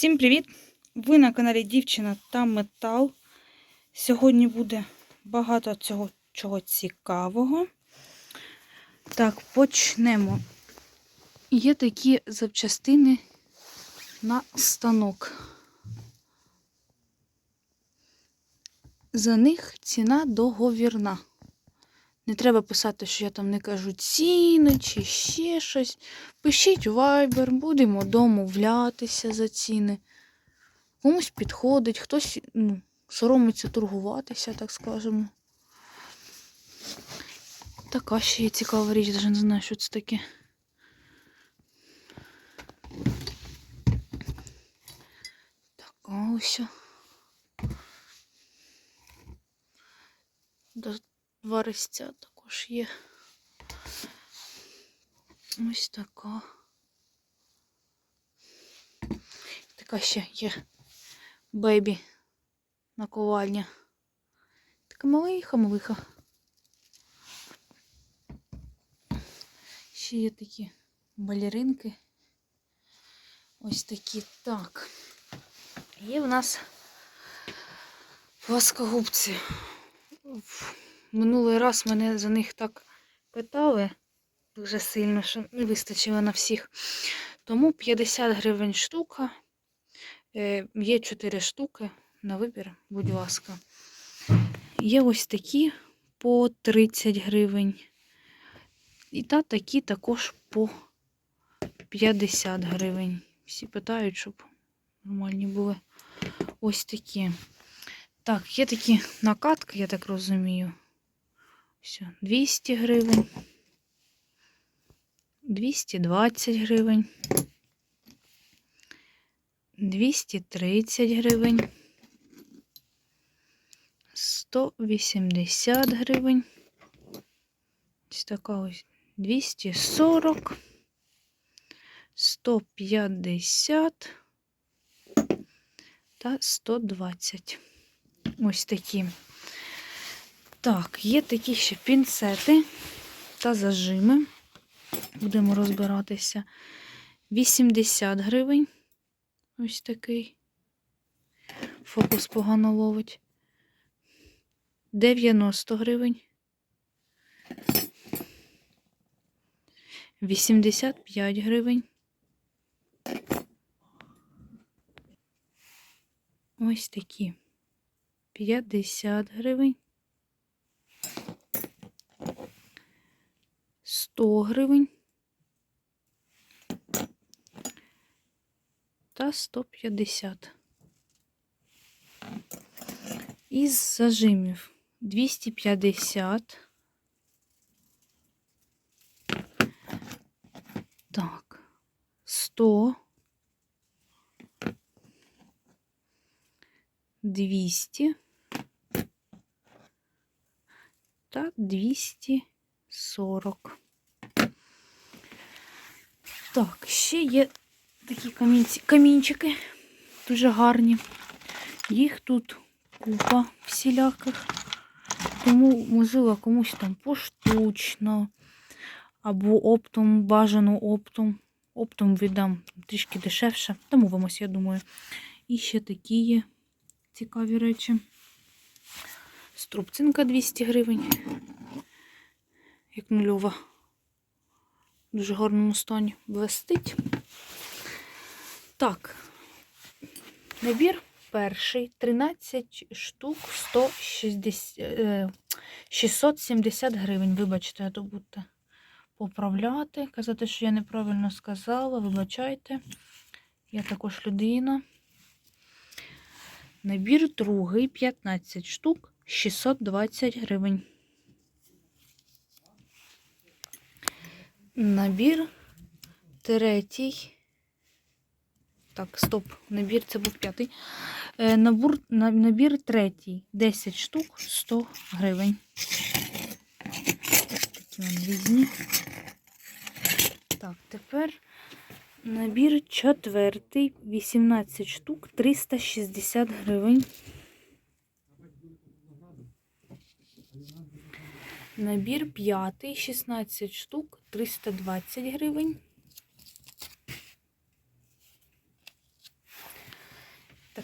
Всім привіт! Ви на каналі Дівчина та Метал. Сьогодні буде багато цього чого цікавого. Так, почнемо. Є такі запчастини на станок. За них ціна договірна. Не треба писати, що я там не кажу ціни чи ще щось. Пишіть у Viber, будемо домовлятися за ціни. Комусь підходить, хтось ну, соромиться торгуватися, так скажемо. Така ще є цікава річ, навіть не знаю, що це таке. Така ось. Резця також є. Ось така. Така ще є бейбі наковальня. Така малиха, малиха. Ще є такі балеринки. Ось такі. Так. Є в нас пласкогубці. Минулий раз мене за них так питали дуже сильно, що не вистачило на всіх. Тому 50 гривень штука. Е, Є 4 штуки на вибір, будь ласка. Є ось такі по 30 гривень. І та такі також по 50 гривень. Всі питають, щоб нормальні були ось такі. Так, є такі накатки, я так розумію. Все, 200 гривень. 220 гривень. 230 гривень. 180 гривень. Ось така ось 240. 150 та 120. Ось такі. Так, є такі ще пінцети та зажими. Будемо розбиратися. 80 гривень. Ось такий. Фокус погано ловить. 90 гривень. 85 гривень. Ось такі. 50 гривень. 100 гривень. Та 150. Із зажимів 250. Так, 100. 200 та 240. Так, ще є такі камінці, камінчики, дуже гарні. Їх тут купа всіляких. Тому, можливо, комусь там поштучно, або оптом, бажано оптом. Оптом віддам трішки дешевше. Домовимося, я думаю. І ще такі є цікаві речі. Струбцинка 200 гривень. Як нульова. Дуже гарному стані блестить. Так, набір перший 13 штук 160, е, 670 гривень. Вибачте, а то будете поправляти. Казати, що я неправильно сказала. Вибачайте. Я також людина. Набір другий 15 штук 620 гривень. Набір третій. Так, стоп, набір це був п'ятий. Е, набор, набір третій 10 штук 100 гривень. Такі вони різні. Так, тепер набір четвертий 18 штук 360 гривень. Набір п'ятий 16 штук 320 гривень.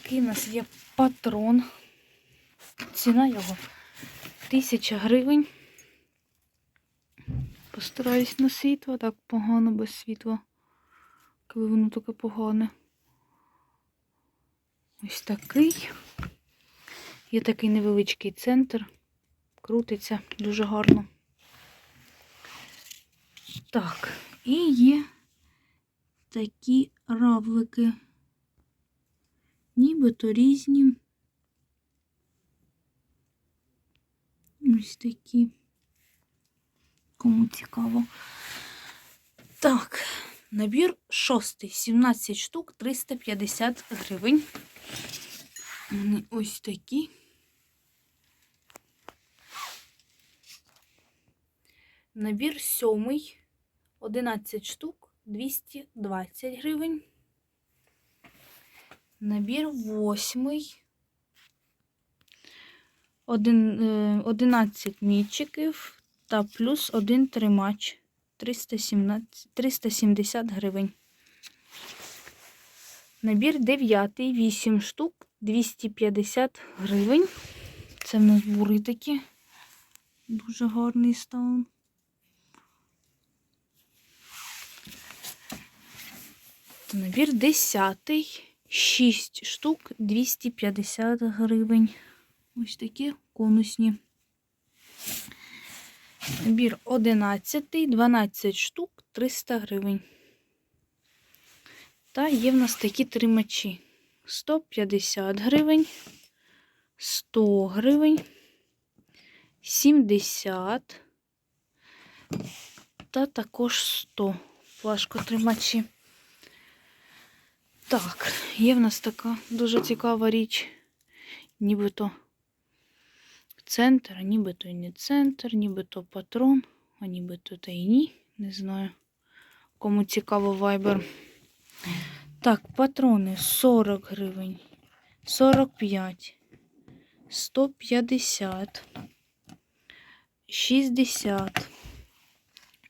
такий у нас є патрон. Ціна його 1000 гривень. Постараюсь на світло, так погано без світла. Коли воно таке погане. Ось такий. Є такий невеличкий центр. Крутиться дуже гарно. Так, і є такі равлики. Нібито різні. Ось такі. Кому цікаво. Так, набір шостий, 17 штук, 350 гривень. Вони ось такі. Набір сьомий, 11 штук, 220 гривень. Набір восьмий. Е, 11 мічиків та плюс один тримач 317, 370 гривень. Набір 9, 8 штук, 250 гривень. Це в нас бури такі. Дуже гарний стан. Набір 10, 6 штук, 250 гривень. Ось такі конусні. Набір 11, 12 штук, 300 гривень. Та є в нас такі тримачі. 150 гривень, 100 гривень, 70 та також 100 флажкотримачі. Так, є в нас така дуже цікава річ, нібито центр, а нібито і не центр, нібито патрон, а нібито та і ні. Не знаю, кому цікаво вайбер. Так, патрони 40 гривень, 45, 150, 60,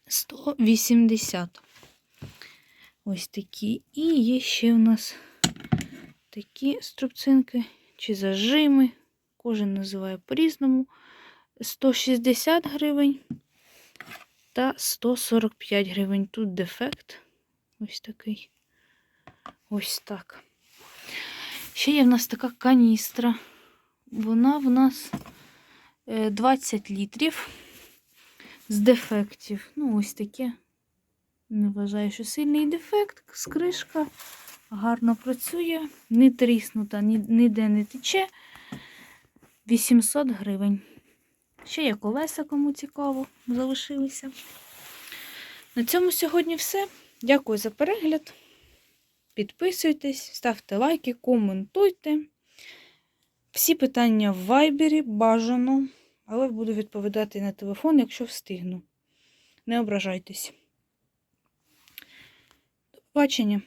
180. Ось такі. І є ще у нас такі струбцинки чи зажими. Кожен називає по-різному. 160 гривень та 145 гривень. Тут дефект. Ось такий. Ось так. Ще є в нас така каністра. Вона в нас е, 20 літрів з дефектів. Ну, ось таке. Не вважаю, що сильний дефект. Скришка гарно працює, не тріснута, ні- ніде не тече. 800 гривень. Ще є колеса, кому цікаво, залишилися. На цьому сьогодні все. Дякую за перегляд. Підписуйтесь, ставте лайки, коментуйте. Всі питання в вайбері бажано, але буду відповідати на телефон, якщо встигну. Не ображайтесь. Побачення.